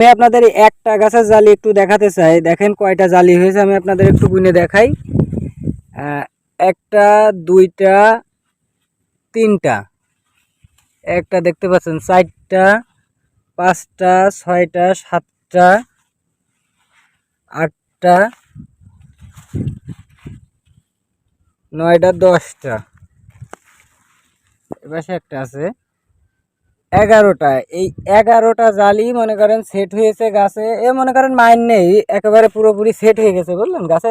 আমি আপনাদের একটা গাছের জালি একটু দেখাতে চাই। দেখেন কয়টা জালি হয়েছে, আমি আপনাদের একটু গুনে দেখাই। একটা, দুইটা, তিনটা। একটা দেখতে পাচ্ছেন, চারটা, পাঁচটা, ছয়টা, সাতটা, আটটা, নয়টা, দশটা। এবার একটা আছে। এগারোটা। এই এগারোটা জালি মনে করেন সেট হয়েছে গাছে। এ মনে করেন মাইন নেই, একেবারে পুরোপুরি সেট হয়ে গেছে বললেন গাছে?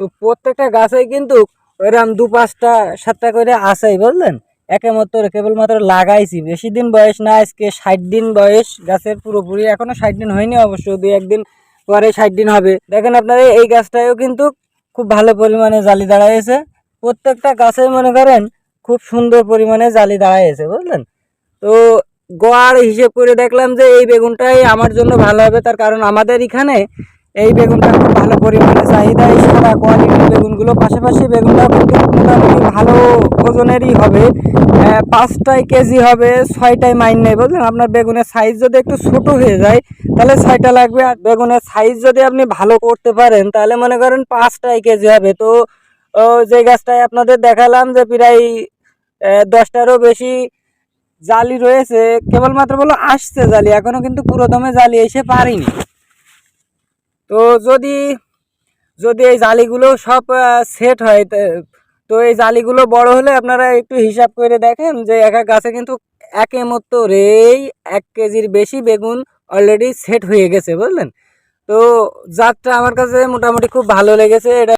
তো প্রত্যেকটা গাছেই কিন্তু ওইরকম দু পাঁচটা, সাতটা করে আসেই বুঝলেন? একেমাত্র কেবলমাত্র লাগাইছি। বেশি দিন বয়স না, আজকে ষাট দিন বয়স। গাছের পুরোপুরি এখনও ষাট দিন হয়নি, অবশ্য দু একদিন পরে ষাট দিন হবে। দেখেন আপনারা, এই গাছটাও কিন্তু খুব ভালো পরিমাণে জালি দাঁড়াইছে। প্রত্যেকটা গাছে মনে করেন খুব সুন্দর পরিমাণে জালি দাঁড়াইছে, বুঝলেন? তো গোয়ার হিসেব করে দেখলাম যে এই বেগুনটাই আমার জন্য ভালো হবে, তার কারণ আমাদের এখানে এই বেগুনটা খুব ভালো পরিমাণে চাহিদা সাদা কোয়ালিটির বেগুনগুলো। পাশাপাশি বেগুনটা কিন্তু মোটামুটি ভালো ওজনেরই হবে। পাঁচটায় কেজি হবে, ছয়টায় মাইন নেই বুঝলেন? আপনার বেগুনের সাইজ যদি একটু ছোট হয়ে যায়, তাহলে ছয়টা লাগবে। আর বেগুনের সাইজ যদি আপনি ভালো করতে পারেন, তাহলে মনে করেন পাঁচটায় কেজি হবে। তো যে গাছটায় আপনাদের দেখালাম যে প্রায় দশটারও বেশি জালি রয়েছে, কেবলমাত্র বলো আসছে জালি, এখনও কিন্তু পুরো দমে জালি এসে পারিনি। তো যদি যদি এই জালিগুলো সব সেট হয়, তো এই জালিগুলো বড় হলে আপনারা একটু হিসাব করে দেখেন যে এক এক গাছে কিন্তু একে মতো রেই এক কেজির বেশি বেগুন অলরেডি সেট হয়ে গেছে, বুঝলেন? তো জাতটা আমার কাছে মোটামুটি খুব ভালো লেগেছে, এটা